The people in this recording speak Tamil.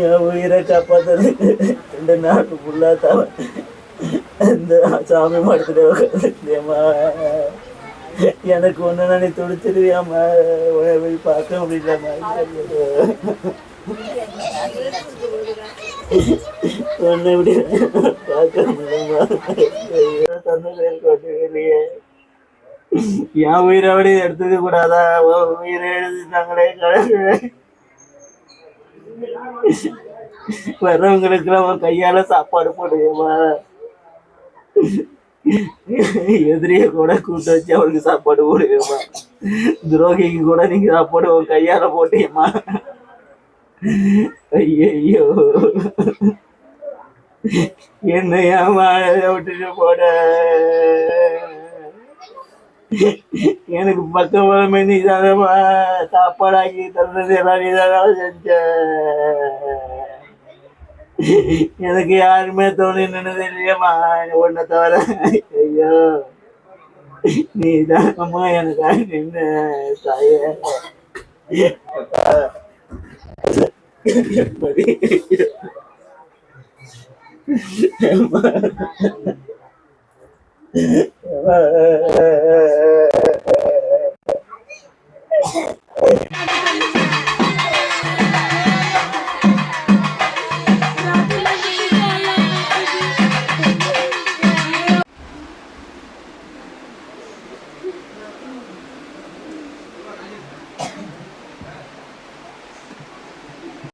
என் உயிரை காப்பாத்துறதுக்கு ரெண்டு நாட்டு ஃபுல்லாக தான் இந்த சாமி மடத்துல உட்காந்துருக்கேம்மா எனக்கு ஒன்று நீ துடிச்சிருவியாம்மா உன்னை போய் பார்க்க முடியலம்மா. ஒன்று எப்படி பார்க்க முடியலம்மா. ஐயோ, என் உயிரை அப்படி எடுத்துக்க கூடாதா? உன் உயிரை எழுதிட்டாங்களே கடவுளே வர்றவங்களுக்கு அவன் கையால சாப்பாடு போடுவேமா எதிரிய கூட கூட்ட வச்சு அவனுக்கு சாப்பாடு போடுவேமா துரோகிக்கு கூட நீங்க சாப்பாடு உன் கையால போட்டியம்மா ஐயோ என்னையா வாழ விட்டுட்டு போட எனக்கு பக்கபலமே நீ தானம்மா சாப்பாடாக்கி தந்தது எல்லாம் நீ செஞ்ச எனக்கு யாருமே தோணி நின்னது இல்லையம்மா உன்னை தவிர ஐயோ நீ தானம்மா எனக்காக நின்ன தாய Yeah. é, é, é, é, é, é, é.